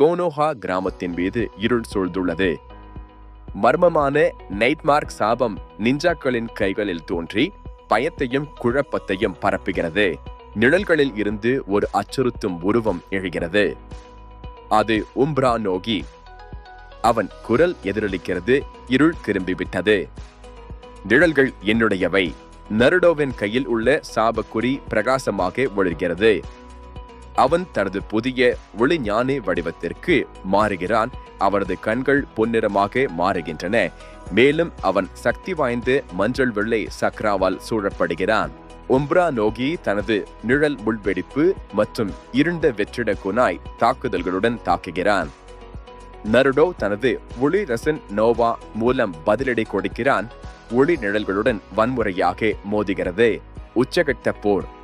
கோனோஹா கிராமத்தின் மீது இருள் சூழ்ந்துள்ளது. மர்மமான நைட்மார்க் சாபம் நிஞ்சாக்களின் கைகளில் தோன்றி பயத்தையும் குழப்பத்தையும் பரப்புகிறது. நிழல்களில் இருந்து ஒரு அச்சுறுத்தும் உருவம் எழுகிறது. அது உம்ப்ரா நோகி. அவன் குரல் எதிரொலிக்கிறது இருள் திரும்பிவிட்டது. நிழல்கள் என்னுடையவை. நருடோவின் கையில் உள்ள சாபக்குறி பிரகாசமாக ஒளிர்கிறது. அவன் தனது புதிய ஒளிஞானி வடிவத்திற்கு மாறுகிறான். அவனது கண்கள் பொன்னிறமாக மாறுகின்றன. மேலும் அவன் சக்தி வாய்ந்த மஞ்சள் வெள்ளை சக்ராவால் சூழப்படுகிறான். உம்ப்ரா நோகி தனது நிழல் முள்வெடிப்பு மற்றும் இருண்ட வெற்றிட குனாய் தாக்குதல்களுடன் தாக்குகிறான். நருடோ தனது ஒளி ரசன் நோவா மூலம் பதிலடி கொடுக்கிறான். ஒளி நிழல்களுடன் வன்முறையாக மோதுகிறது. உச்சகட்ட போர்.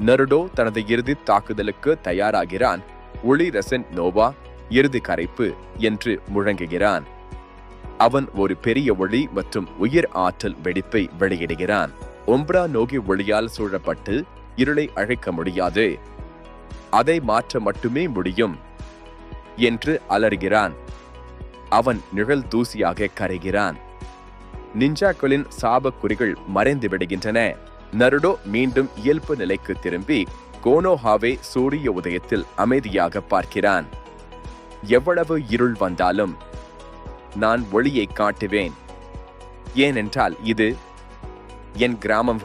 நருடோ தனது இறுதி தாக்குதலுக்கு தயாராகிறான். ஒளி ரசன் நோவா இறுதி கரைப்பு என்று முழங்குகிறான். அவன் ஒரு பெரிய ஒளி மற்றும் உயிர் ஆற்றல் வெடிப்பை வெளியிடுகிறான். ஒம்ப்ரா நோகி ஒளியால் சூழப்பட்டு இருளை அழைக்க முடியாது. அதை மாற்ற மட்டுமே முடியும் என்று அலறுகிறான். அவன் நிழல் தூசியாக கரைகிறான். நிஞ்சாக்களின் சாபக்குறிகள் மறைந்து விடுகின்றன. நருடோ மீண்டும் இயல்பு நிலைக்கு திரும்பி கோனோஹாவை சூரிய உதயத்தில் அமைதியாக பார்க்கிறான். எவ்வளவு இருள் வந்தாலும் நான் ஒளியை காட்டுவேன். ஏனென்றால் இது என் கிராமம்